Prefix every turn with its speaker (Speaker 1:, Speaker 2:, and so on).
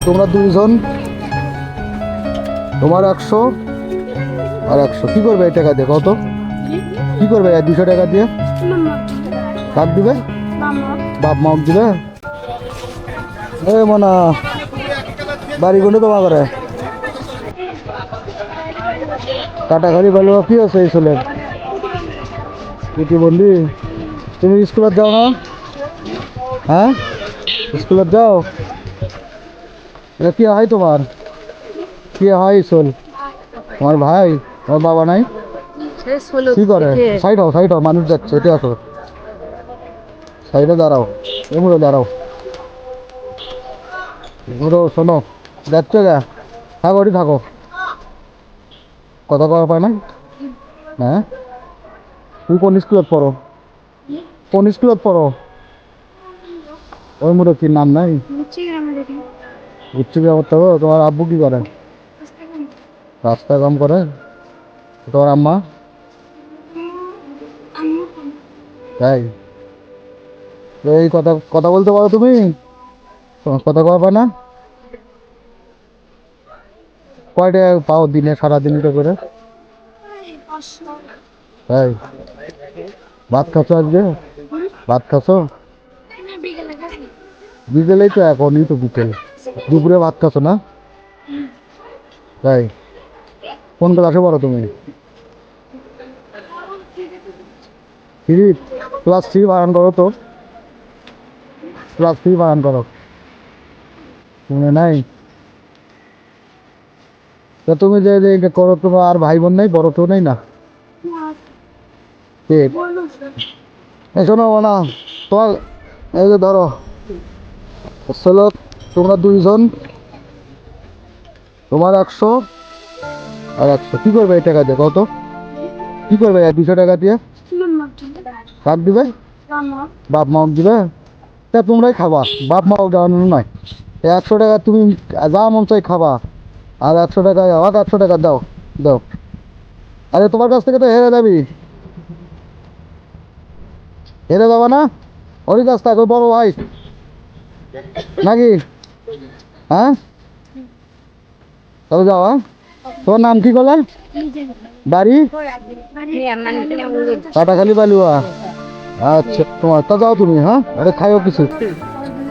Speaker 1: তোমরা দুইজন তোমার একশো আর একশো। কি করবে এই টাকা দিয়ে কত? কি? করবে এই দুশো টাকা দিয়ে? কাক দিবে? বাপ মাক দিবে? এ মনা বাড়ি কোনে তোমার করে কাটাখালি বলো কি আছে এই ছেলের? প্রতিবন্ধী তুমি স্কুলত যাও না? হ্যাঁ? স্কুলত যাও? এটা কি হয় তোমার? কি হয় চল তোমার ভাই তোমার বাবা নাই? কি করে? সাইড হও সাইড হও মানুষ যাচ্ছে এটা আসো। সাইডে দাঁড়াও এমুড়ো দাঁড়াও। এমুড়ো শোনো যাচ্ছ গা? থাকো ওটি থাকো। কথা কওয়া পায় না হ্যাঁ? তুমি কোন স্কুলত পড়ো? কোন স্কুলত পড়ো? ওই মুড়ো কি নাম নাই? উচ্চ করতে হবে। তোমার আব্বু কি করে? রাস্তায় কাম করে। তোমার আম্মা? তাই? তো এই কথা কথা বলতে পারো তুমি? তোমার কথা কওয়া পায় না? কয়টা পাও দিনে সারা দিনটা করে? তাই? ভাত খাচ্ছ আজকে? ভাত খাচ্ছ? বিকেলেই তো এখনই তো বিকেল। দুপুরে ভাত খাচ্ছ না? তাই? কোন ক্লাসে পড়ো তুমি? ক্লাস থ্রি বানান করো তো। ক্লাস থ্রি বানান করো। মনে নাই? তা তুমি যে করো, তোমার আর ভাই বোন নেই, বড় কেউ নেই না? শোনো না তোমার এই যে ধরো আসলে তোমরা দুইজন তোমার একশো আর একশো। কি করবে এই টাকা দিয়ে কত কি করবে দুশো টাকা দিয়ে? কাক দিবে? বাপ মাও দিবে? তা তোমরাই খাবা। বাপ মাও দেওয়ানো নয় একশো টাকা তুমি যা মন চাই খাবা। আর একশো টাকা আমাকে একশো টাকা দাও। দাও। আরে তোমার কাছ থেকে তো হেরে যাবি। হেরে যাবা না? ওর কাছ থেকে বড় ভাই। নাকি? হ্যাঁ? তবে যাও হ্যাঁ? তোমার নাম কি করলেন বাড়ি? কাটাখালি বালুয়া। আচ্ছা তোমার তা যাও তুমি হ্যাঁ? আরে খাইও কিছু।